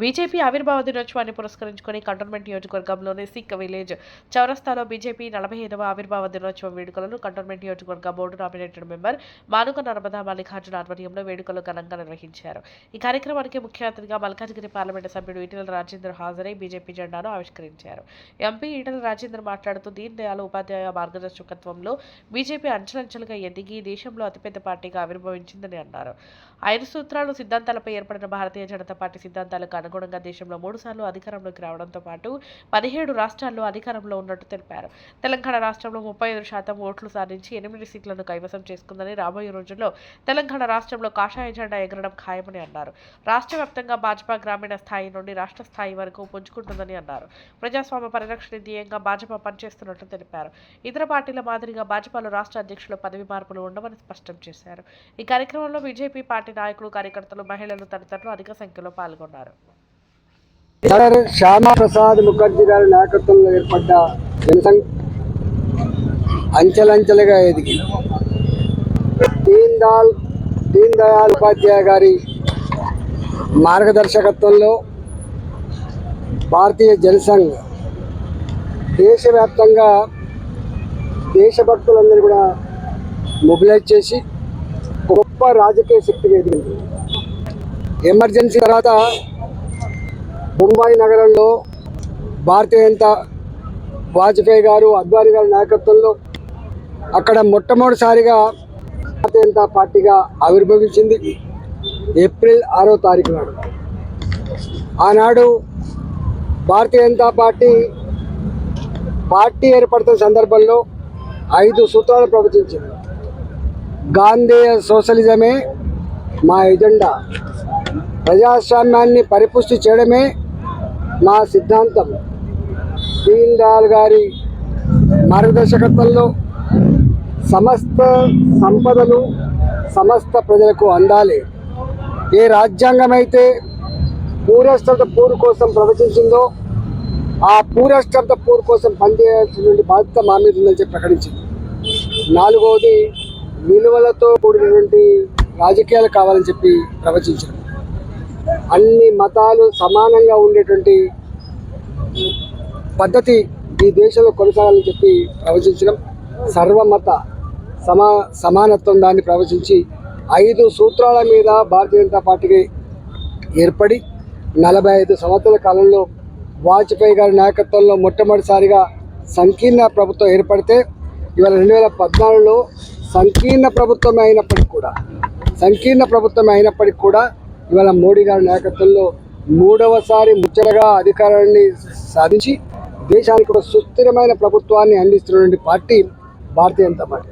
BJP ఆవిర్భావ దినోత్సవాన్ని పురస్కరించుకొని కంటోన్మెంట్ నియోజకవర్గంలోని సిక్ విలేజ్ చౌరస్తాలో బీజేపీ నలభై ఐదవ ఆవిర్భావ దినోత్సవం వేడుకలను కంటోన్మెంట్ నియోజకవర్గ board nominated member Manuka Narmada Mallikarjuna ఆధ్వర్యంలో వేడుకలు ఘనంగా నిర్వహించారు. ఈ కార్యక్రమానికి ముఖ్య అతిథిగా మల్కాజ్గిరి పార్లమెంటు సభ్యుడు ఈటల రాజేందర్ హాజరై బీజేపీ జెండాను ఆవిష్కరించారు. ఎంపీ ఈటల రాజేందర్ మాట్లాడుతూ దీన్ దయాళ్ ఉపాధ్యాయ మార్గదర్శకత్వంలో బీజేపీ అంచెలంచెలుగా ఎదిగి దేశంలో అతిపెద్ద పార్టీగా ఆవిర్భవించిందని అన్నారు. ఐదు సూత్రాలు సిద్ధాంతాలపై ఏర్పడిన భారతీయ జనతా పార్టీ సిద్ధాంతాలకు అనుగుణంగా దేశంలో మూడు సార్లు అధికారంలోకి రావడంతో పాటు పదిహేడు రాష్ట్రాల్లో అధికారంలో ఉన్నట్టు తెలిపారు. తెలంగాణ రాష్ట్రంలో ముప్పై ఐదు శాతం ఓట్లు సాధించి ఎనిమిది సీట్లను కైవసం చేసుకుందని రాబోయే రోజుల్లో తెలంగాణ రాష్ట్రంలో కాషాయ జెండా ఎగరడం ఖాయమని అన్నారు. రాష్ట్ర వ్యాప్తంగా భాజపా గ్రామీణ స్థాయి నుండి రాష్ట్ర స్థాయి వరకు పుంజుకుంటుందని అన్నారు. ప్రజాస్వామ్య పరిరక్షణ ధ్యేయంగా భాజపా పనిచేస్తున్నట్లు తెలిపారు. ఇతర పార్టీల మాదిరిగా భాజపాలో రాష్ట్ర అధ్యక్షుల పదవి మార్పులు ఉండవని స్పష్టం చేశారు. ఈ కార్యక్రమంలో బీజేపీ పార్టీ నాయకులు కార్యకర్తలు మహిళలు తదితరులు అధిక సంఖ్యలో పాల్గొన్నారు. సర్ శ్యామా ప్రసాద్ ముఖర్జీ గారి నాయకత్వంలో ఏర్పడ్డ జనసంఘ అంచెలంచెలుగా ఎదిగి దీన్ దాల్ దీన్ దయాల్ ఉపాధ్యాయ గారి మార్గదర్శకత్వంలో భారతీయ జనసంఘ్ దేశవ్యాప్తంగా దేశభక్తులందరూ కూడా మొబిలైజ్ చేసి గొప్ప రాజకీయ శక్తిగా ఎదిగింది. ఎమర్జెన్సీ తర్వాత ముంబై నగరంలో భారతీయ జనతా వాజ్పేయి గారు అద్వానీ గారి నాయకత్వంలో అక్కడ మొట్టమొదటిసారిగా భారతీయ జనతా పార్టీగా ఆవిర్భవించింది ఏప్రిల్ ఆరో తారీఖు నాడు. ఆనాడు భారతీయ జనతా పార్టీ పార్టీ ఏర్పడుతున్న సందర్భంలో ఐదు సూత్రాలు ప్రవచించింది. గాంధేయ సోషలిజమే మా ఎజెండా. ప్రజాస్వామ్యాన్ని పరిపుష్టి చేయడమే మా సిద్ధాంతం. దీన్ దయాళ్ గారి మార్గదర్శకత్వంలో సమస్త సంపదలు సమస్త ప్రజలకు అందాలి. ఏ రాజ్యాంగం అయితే పూరష్టత పూర్ కోసం ప్రవచించిందో ఆ పూరష్టత పూర్ కోసం పనిచేయాల్సినటువంటి బాధ్యత మా మీద ఉందని చెప్పి ప్రకటించింది. నాలుగవది విలువలతో కూడినటువంటి రాజకీయాలు కావాలని చెప్పి ప్రవచించారు. అన్ని మతాలు సమానంగా ఉండేటువంటి పద్ధతి ఈ దేశంలో కొనసాగాలని చెప్పి ప్రవచించడం సర్వమత సమా సమానత్వం దాన్ని ప్రవచించి ఐదు సూత్రాల మీద భారతీయ జనతా పార్టీకి ఏర్పడి నలభై ఐదు సంవత్సరాల కాలంలో వాజ్పేయి గారి నాయకత్వంలో మొట్టమొదటిసారిగా సంకీర్ణ ప్రభుత్వం ఏర్పడితే ఇవాళ రెండు వేల పద్నాలుగులో సంకీర్ణ ప్రభుత్వమే అయినప్పటికీ కూడా సంకీర్ణ ప్రభుత్వమే అయినప్పటికీ కూడా ఇవాళ మోడీ గారి నాయకత్వంలో మూడవసారి ముచ్చటగా అధికారాన్ని సాధించి దేశానికి ఒక సుస్థిరమైన ప్రభుత్వాన్ని అందిస్తున్నటువంటి పార్టీ భారతీయ జనతా పార్టీ.